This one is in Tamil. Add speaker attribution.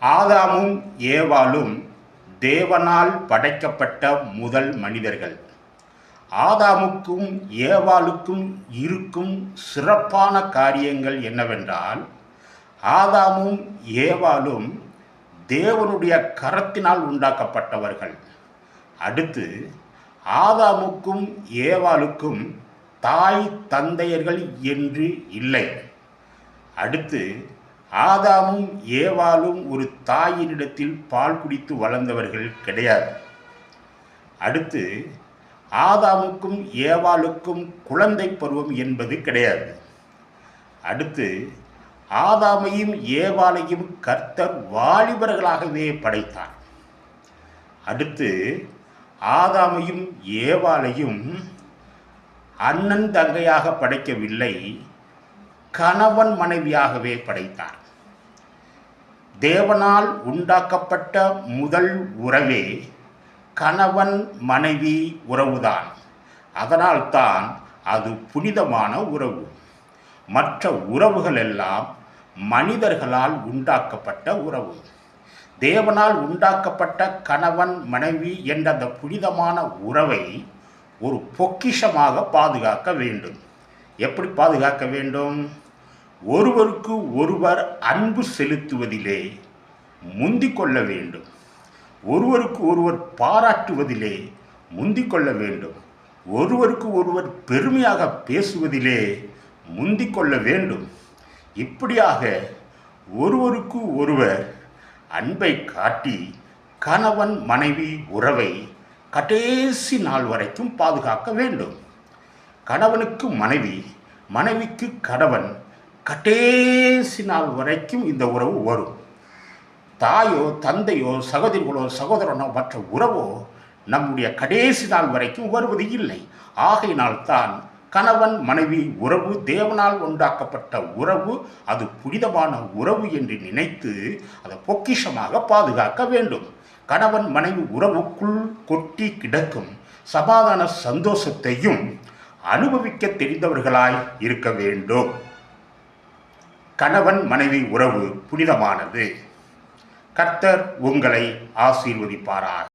Speaker 1: ஆதாமும் ஏவாளும் தேவனால் படைக்கப்பட்ட முதல் மனிதர்கள். ஆதாமுக்கும் ஏவாளுக்கும் இருக்கும் சிறப்பான காரியங்கள் என்னவென்றால் ஆதாமும் ஏவாலும் தேவனுடைய கரத்தினால் உண்டாக்கப்பட்டவர்கள். அடுத்து ஆதாமுக்கும் ஏவாளுக்கும் தாய் தந்தையர்கள் என்று இல்லை. அடுத்து ஆதாமும் ஏவாளும் ஒரு தாயினிடத்தில் பால் குடித்து வளர்ந்தவர்கள் கிடையாது. அடுத்து ஆதாமுக்கும் ஏவாளுக்கும் குழந்தை பருவம் என்பது கிடையாது. அடுத்து ஆதாமையும் ஏவாளையும் கர்த்தர் வாலிபர்களாகவே படைத்தார். அடுத்து ஆதாமையும் ஏவாளையும் அண்ணன் தங்கையாக படைக்கவில்லை கணவன் மனைவியாகவே படைத்தார். தேவனால் உண்டாக்கப்பட்ட முதல் உறவே கணவன் மனைவி உறவுதான். அதனால்தான் அது புனிதமான உறவு. மற்ற உறவுகள் எல்லாம் மனிதர்களால் உண்டாக்கப்பட்ட உறவு. தேவனால் உண்டாக்கப்பட்ட கணவன் மனைவி என்ற அந்த புனிதமான உறவை ஒரு பொக்கிஷமாக பாதுகாக்க வேண்டும். எப்படி பாதுகாக்க வேண்டும்? ஒருவருக்கு ஒருவர் அன்பு செலுத்துவதிலே முந்திக் கொள்ள வேண்டும். ஒருவருக்கு ஒருவர் பாராட்டுவதிலே முந்திக் கொள்ள வேண்டும். ஒருவருக்கு ஒருவர் பெருமையாக பேசுவதிலே முந்திக் கொள்ள வேண்டும். இப்படியாக ஒருவருக்கு ஒருவர் அன்பை காட்டி கணவன் மனைவி உறவை கடைசி நாள் வரைக்கும் பாதுகாக்க வேண்டும். கணவனுக்கு மனைவி மனைவிக்கு கணவன் கடைசி நாள் வரைக்கும் இந்த உறவு வரும். தாயோ தந்தையோ சகோதரிகளோ சகோதரனோ மற்ற உறவோ நம்முடைய கடைசி நாள் வரைக்கும் வருவது இல்லை. ஆகையினால் தான் கணவன் மனைவி உறவு தேவனால் உண்டாக்கப்பட்ட உறவு அது புனிதமான உறவு என்று நினைத்து அதை பொக்கிஷமாக பாதுகாக்க வேண்டும். கணவன் மனைவி உறவுக்குள் கொட்டி கிடக்கும் சமாதான சந்தோஷத்தையும் அனுபவிக்க தெரிந்தவர்களாய் இருக்க வேண்டும். கணவன் மனைவி உறவு புனிதமானது. கர்த்தர் உங்களை ஆசீர்வதிப்பாராக.